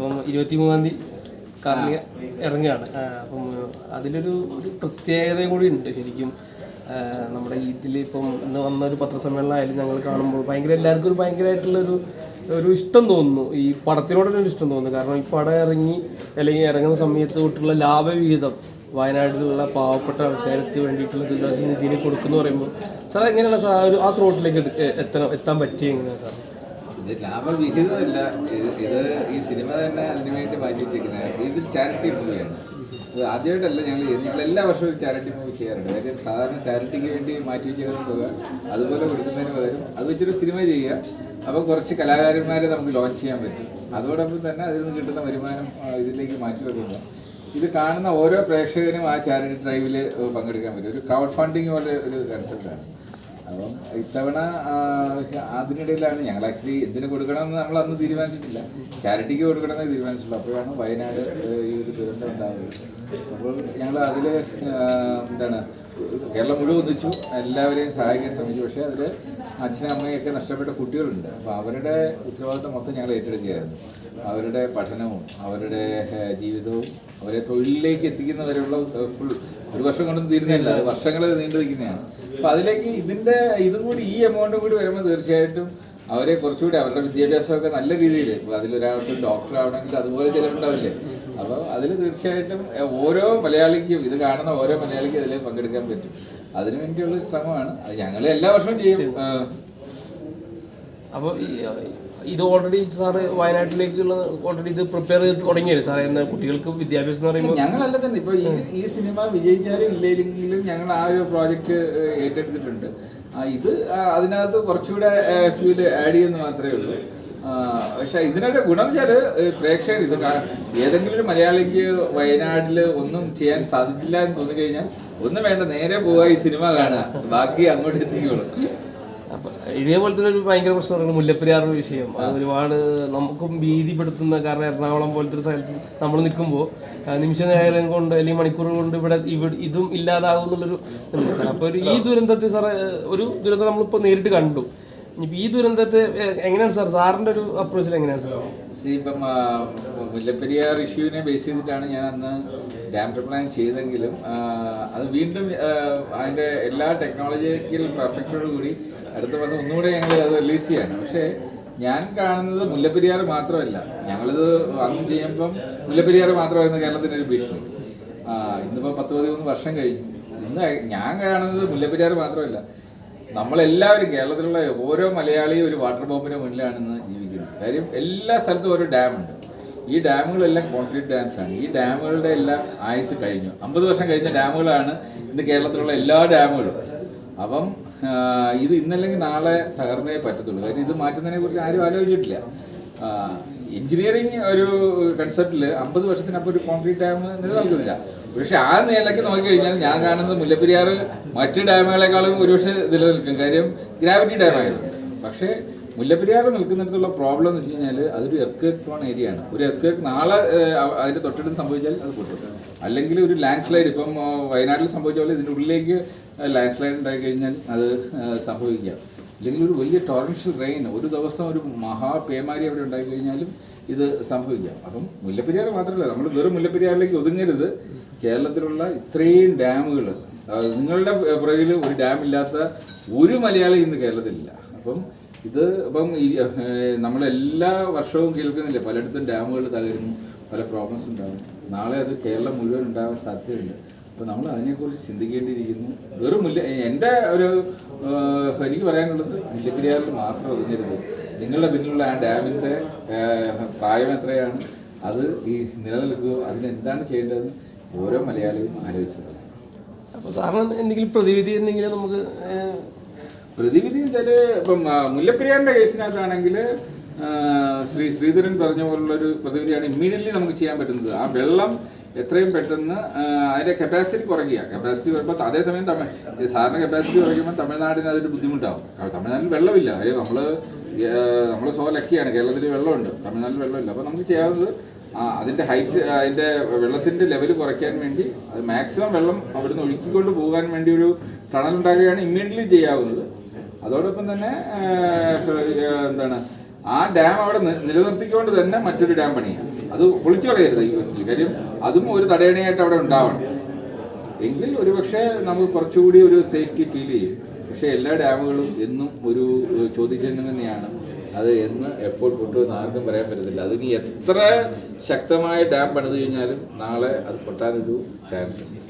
ഇപ്പം ഇരുപത്തി മൂന്നാം തീയതി കാർണിക ഇറങ്ങുകയാണ്. അപ്പം അതിലൊരു ഒരു പ്രത്യേകത കൂടി ഉണ്ട് ശരിക്കും. നമ്മുടെ ഇതിൽ ഇപ്പം ഇന്ന് വന്ന ഒരു പത്രസമ്മേളനമായാലും ഞങ്ങൾ കാണുമ്പോൾ ഭയങ്കര എല്ലാവർക്കും ഒരു ഭയങ്കരമായിട്ടുള്ളൊരു ഒരു ഇഷ്ടം തോന്നുന്നു. ഈ പടത്തിനോടൊരു ഇഷ്ടം തോന്നുന്നു. കാരണം ഈ പടം ഇറങ്ങി അല്ലെങ്കിൽ ഇറങ്ങുന്ന സമയത്ത് തൊട്ടുള്ള ലാഭവിഹിതം വയനാട്ടിലുള്ള പാവപ്പെട്ട ആൾക്കാർക്ക് വേണ്ടിയിട്ടുള്ള ദുരിതാശ്വാസ നിധിയിൽ കൊടുക്കുന്നു പറയുമ്പോൾ സാർ എങ്ങനെയാണ് സാർ ആ ഒരു ആ ത്രോട്ടിലേക്ക് എത്തണം എത്താൻ പറ്റിയ എങ്ങനെയാണ് സാർ? ഇത് ലാഭവിഹിതമല്ല ഇത് ഇത് ഈ സിനിമ തന്നെ അതിനു വേണ്ടി മാറ്റി വെച്ചിരിക്കുന്നത്. ഇത് ചാരിറ്റി മൂവിയാണ് ഇത് ആദ്യമായിട്ടല്ല ഞങ്ങൾ ഞങ്ങൾ എല്ലാ വർഷവും ചാരിറ്റി മൂവി ചെയ്യാറുണ്ട്. കാര്യം സാധാരണ ചാരിറ്റിക്ക് വേണ്ടി മാറ്റി വെച്ചിരുന്ന തുക അതുപോലെ കൊടുക്കുന്നതിന് പകരം അത് വെച്ചൊരു സിനിമ ചെയ്യുക. അപ്പോൾ കുറച്ച് കലാകാരന്മാരെ നമുക്ക് ലോഞ്ച് ചെയ്യാൻ പറ്റും. അതോടൊപ്പം തന്നെ അതിൽ നിന്ന് കിട്ടുന്ന വരുമാനം ഇതിലേക്ക് മാറ്റി വെക്കുന്നു. ഇത് കാണുന്ന ഓരോ പ്രേക്ഷകനും ആ ചാരിറ്റി ഡ്രൈവിൽ പങ്കെടുക്കാൻ പറ്റും. ഒരു ക്രൗഡ് ഫണ്ടിങ് പോലെ ഒരു കൺസെപ്റ്റാണ് അപ്പം ഇത്തവണ അതിനിടയിലാണ് ഞങ്ങൾ ആക്ച്വലി എന്തിനു കൊടുക്കണമെന്ന് നമ്മൾ അന്ന് തീരുമാനിച്ചിട്ടില്ല. ചാരിറ്റിക്ക് കൊടുക്കണമെന്ന് തീരുമാനിച്ചിട്ടുള്ളൂ. അപ്പോഴാണ് വയനാട് ഈ ഒരു ദുരന്തം ഉണ്ടാവുന്നത്. അപ്പോൾ ഞങ്ങൾ അതിൽ എന്താണ് കേരളം മുഴുവൻ ഒന്നിച്ചു. എല്ലാവരെയും സഹായിക്കാൻ ശ്രമിച്ചു. പക്ഷേ അതിൽ അച്ഛനും അമ്മയൊക്കെ നഷ്ടപ്പെട്ട കുട്ടികളുണ്ട്. അപ്പോൾ അവരുടെ ഉത്തരവാദിത്തം മൊത്തം ഞങ്ങൾ ഏറ്റെടുക്കുകയായിരുന്നു. അവരുടെ പഠനവും അവരുടെ ജീവിതവും അവരെ തൊഴിലിലേക്ക് എത്തിക്കുന്നവരെയുള്ള ഫുൾ ഒരു വർഷം കൊണ്ടൊന്നും തീരുന്നില്ല വർഷങ്ങളെ വർഷങ്ങൾ നീണ്ടു നിൽക്കുന്നതാണ്. അപ്പൊ അതിലേക്ക് ഇതിന്റെ ഇതും കൂടി ഈ എമൗണ്ടും കൂടി വരുമ്പോൾ തീർച്ചയായിട്ടും അവരെ കുറച്ചുകൂടി അവരുടെ വിദ്യാഭ്യാസമൊക്കെ നല്ല രീതിയിൽ ഇപ്പോൾ അതിലൊരാൾക്ക് ഡോക്ടർ ആവണമെങ്കിൽ അതുപോലെ ചിലവുണ്ടാവില്ലേ? അപ്പോൾ അതിൽ തീർച്ചയായിട്ടും ഓരോ മലയാളിക്കും ഇത് കാണുന്ന ഓരോ മലയാളിക്കും അതിൽ പങ്കെടുക്കാൻ പറ്റും. അതിനു വേണ്ടിയുള്ള ശ്രമമാണ്. ഞങ്ങൾ എല്ലാ വർഷവും ചെയ്യും. അപ്പോൾ ഇത് ഓൾറെഡി സാറ് വയനാട്ടിലേക്കുള്ള ഓൾറെഡി ഇത് പ്രിപ്പയർ ചെയ്ത് തുടങ്ങിയത് സാറേ എന്ന കുട്ടികൾക്ക് വിദ്യാഭ്യാസം എന്ന് പറയുമ്പോൾ ഞങ്ങളല്ല തന്നെ. ഇപ്പോൾ ഈ സിനിമ വിജയിച്ചാലും ഇല്ലെങ്കിലും ഞങ്ങൾ ആ ഒരു പ്രോജക്റ്റ് ഏറ്റെടുത്തിട്ടുണ്ട്. ഇത് അതിനകത്ത് കുറച്ചുകൂടെ ഫ്യൂൽ ആഡ് ചെയ്യുന്ന മാത്രമേ ഉള്ളൂ. പക്ഷെ ഇതിനൊക്കെ ഗുണം വെച്ചാൽ പ്രേക്ഷകർ ഇത് ഏതെങ്കിലും ഒരു മലയാളിക്ക് വയനാട്ടിൽ ഒന്നും ചെയ്യാൻ സാധിക്കില്ല എന്ന് തോന്നിക്കഴിഞ്ഞാൽ ഒന്നും വേണ്ട നേരെ പോവുക ഈ സിനിമ കാണുക ബാക്കി അങ്ങോട്ട് എത്തിക്കോളും. അപ്പൊ തന്നെ ഒരു ഭയങ്കര പ്രശ്നം പറയുന്നത് മുല്ലപ്പെരിയാറിന്റെ വിഷയം. അത് ഒരുപാട് നമുക്കും ഭീതിപ്പെടുത്തുന്ന കാരണം എറണാകുളം പോലത്തെ ഒരു സ്ഥലത്ത് നമ്മൾ നിൽക്കുമ്പോൾ നിമിഷ നേരം കൊണ്ട് അല്ലെങ്കിൽ മണിക്കൂർ കൊണ്ട് ഇവിടെ ഇവിടെ ഇതും ഇല്ലാതാകും എന്നുള്ളൊരു അപ്പോൾ ഒരു ഈ ദുരന്തത്തെ സാറേ ഒരു ദുരന്തം നമ്മളിപ്പോൾ നേരിട്ട് കണ്ടു. ഈ ദുരന്തത്തെ എങ്ങനെയാണ് സാർ? സാറിന്റെ ഒരു അപ്രോച്ചിൽ എങ്ങനെയാണ് സാർ? സി ഇപ്പം മുല്ലപ്പെരിയാർ ഇഷ്യൂവിനെ ബേസ് ചെയ്തിട്ടാണ് ഞാൻ അന്ന് ഡാം പ്ലാൻ ചെയ്തെങ്കിലും അത് വീണ്ടും അതിന്റെ എല്ലാ ടെക്നോളജിക്കൽ പെർഫെക്ഷനോട് കൂടി അടുത്ത മാസം ഒന്നുകൂടെ ഞങ്ങൾ അത് റിലീസ് ചെയ്യാണ്. പക്ഷേ ഞാൻ കാണുന്നത് മുല്ലപ്പെരിയാർ മാത്രമല്ല. ഞങ്ങളിത് അന്ന് ചെയ്യുമ്പം മുല്ലപ്പെരിയാർ മാത്രമായിരുന്നു കേരളത്തിന്റെ ഒരു ഭീഷണി. ഇന്നിപ്പോൾ പത്ത് പതിമൂന്ന് വർഷം കഴിഞ്ഞു. ഇന്ന് ഞാൻ കാണുന്നത് മുല്ലപ്പെരിയാർ മാത്രമല്ല. നമ്മളെല്ലാവരും കേരളത്തിലുള്ള ഓരോ മലയാളിയും ഒരു വാട്ടർ ബോംബിന് മുന്നിലാണെന്ന് ജീവിക്കുന്നത് കാര്യം എല്ലാ സ്ഥലത്തും ഓരോ ഡാമുണ്ട് ഈ ഡാമുകളെല്ലാം കോൺക്രീറ്റ് ഡാംസ് ആണ്. ഈ ഡാമുകളുടെ എല്ലാം ആയുസ് കഴിഞ്ഞു. അമ്പത് വർഷം കഴിഞ്ഞ ഡാമുകളാണ് ഇന്ന് കേരളത്തിലുള്ള എല്ലാ ഡാമുകളും അപ്പം ഇത് ഇന്നല്ലെങ്കിൽ നാളെ തകർന്നേ പറ്റത്തുള്ളൂ. കാര്യം ഇത് മാറ്റുന്നതിനെ കുറിച്ച് ആരും ആലോചിച്ചിട്ടില്ല. എഞ്ചിനീയറിംഗ് ഒരു കൺസെപ്റ്റിൽ അമ്പത് വർഷത്തിനപ്പം ഒരു കോൺക്രീറ്റ് ഡാം നിലനിൽക്കുന്നില്ല. പക്ഷെ ആ നിലയ്ക്ക് നോക്കിക്കഴിഞ്ഞാൽ ഞാൻ കാണുന്നത് മുല്ലപ്പെരിയാർ മറ്റ് ഡാമുകളെക്കാളും ഒരുപക്ഷെ നിലനിൽക്കും. കാര്യം ഗ്രാവിറ്റി ഡാം ആയതുകൊണ്ട് പക്ഷേ മുല്ലപ്പെരിയാർ നിൽക്കുന്നിടത്തുള്ള പ്രോബ്ലം എന്ന് വെച്ച് കഴിഞ്ഞാൽ അതൊരു എർത്ത് പോണ ഏരിയ ആണ്. ഒരു എർത്ത് നാളെ അതിന്റെ തൊട്ടടുത്ത് സംഭവിച്ചാൽ അത് പൊട്ടും. അല്ലെങ്കിൽ ഒരു ലാൻഡ് സ്ലൈഡ് ഇപ്പം വയനാട്ടിൽ സംഭവിച്ച പോലെ ഇതിന്റെ ഉള്ളിലേക്ക് ലാൻഡ് സ്ലൈഡ് ഉണ്ടായി കഴിഞ്ഞാൽ അത് സംഭവിക്കാം. അല്ലെങ്കിൽ ഒരു വലിയ ടോറൻഷ്യൽ റെയിൻ ഒരു ദിവസം ഒരു മഹാ പേമാരി അവിടെ ഉണ്ടായി കഴിഞ്ഞാലും ഇത് സംഭവിക്കാം. അപ്പം മുല്ലപ്പെരിയാർ മാത്രമല്ല നമ്മൾ വെറും മുല്ലപ്പെരിയാറിലേക്ക് ഒതുങ്ങരുത്. കേരളത്തിലുള്ള ഇത്രയും ഡാമുകൾ നിങ്ങളുടെ പുറകിൽ ഒരു ഡാം ഇല്ലാത്ത ഒരു മലയാളി ഇന്ന് കേരളത്തിലില്ല. അപ്പം ഇത് ഇപ്പം നമ്മളെല്ലാ വർഷവും കേൾക്കുന്നില്ല പലയിടത്തും ഡാമുകൾ തകരുന്നു പല പ്രോബ്ലംസ് ഉണ്ടാകും നാളെ അത് കേരളം മുഴുവൻ ഉണ്ടാകാൻ സാധ്യതയുണ്ട്. അപ്പോൾ നമ്മൾ അതിനെക്കുറിച്ച് ചിന്തിക്കേണ്ടിയിരിക്കുന്നു. വെറും മുല്ല എന്റെ ഒരു എനിക്ക് പറയാനുള്ളത് മുല്ലപ്പെരിയാറിൽ മാത്രം ഒതുങ്ങരുത്. നിങ്ങളുടെ പിന്നിലുള്ള ആ ഡാമിന്റെ പ്രായം എത്രയാണ്? അത് ഈ നിലനിൽക്കുക അതിനെന്താണ് ചെയ്യേണ്ടതെന്ന് ഓരോ മലയാളിയും ആലോചിച്ചത് അപ്പോൾ സാറിന് എന്തെങ്കിലും പ്രതിവിധി എന്തെങ്കിലും നമുക്ക് പ്രതിവിധി വെച്ചാൽ ഇപ്പം മുല്ലപ്പെരിയാറിന്റെ കേസിനകത്താണെങ്കിൽ ശ്രീ ശ്രീധരൻ പറഞ്ഞ പോലുള്ള ഒരു പ്രതിവിധിയാണ് ഇമ്മീഡിയറ്റ്ലി നമുക്ക് ചെയ്യാൻ പറ്റുന്നത്. ആ വെള്ളം എത്രയും പെട്ടെന്ന് അതിന്റെ കപ്പാസിറ്റി കുറയ്ക്കുക. കപ്പാസിറ്റി വരുമ്പോൾ അതേസമയം തമിഴ് സാറിന് കപ്പാസിറ്റി കുറയ്ക്കുമ്പോൾ തമിഴ്നാടിന് അതൊരു ബുദ്ധിമുട്ടാവും. തമിഴ്നാട്ടിൽ വെള്ളമില്ല. കാര്യം നമ്മൾ നമ്മൾ സോ ലക്കിയാണ്. കേരളത്തിൽ വെള്ളമുണ്ട്. തമിഴ്നാട്ടിൽ വെള്ളമില്ല. അപ്പോൾ നമുക്ക് ചെയ്യാവുന്നത് അതിന്റെ ഹൈറ്റ് അതിന്റെ വെള്ളത്തിന്റെ ലെവൽ കുറയ്ക്കാൻ വേണ്ടി അത് മാക്സിമം വെള്ളം അവിടുന്ന് ഒഴുക്കിക്കൊണ്ട് പോകാൻ വേണ്ടി ഒരു ടണൽ ഉണ്ടാക്കുകയാണ് ഇമ്മീഡിയറ്റ്ലി ചെയ്യാവുന്നത്. അതോടൊപ്പം തന്നെ എന്താണ് ആ ഡാം അവിടെ നിലനിർത്തിക്കൊണ്ട് തന്നെ മറ്റൊരു ഡാം പണിയാം. അത് പൊളിച്ചു കളയരുത് ഈ. കാര്യം. അതും ഒരു തടയണയായിട്ട് അവിടെ ഉണ്ടാവണം. എങ്കിൽ ഒരുപക്ഷെ നമുക്ക് കുറച്ചുകൂടി ഒരു സേഫ്റ്റി ഫീൽ ചെയ്യും. പക്ഷേ എല്ലാ ഡാമുകളും എന്നും ഒരു ചോദ്യചിഹ്നം തന്നെയാണ്. അത് എന്ന് എപ്പോൾ പൊട്ടുമെന്ന് ആർക്കും പറയാൻ പറ്റത്തില്ല. അതിന് എത്ര ശക്തമായ ഡാം പണിത് കഴിഞ്ഞാലും നാളെ അത് പൊട്ടാനൊരു ചാൻസ് ഉണ്ട്.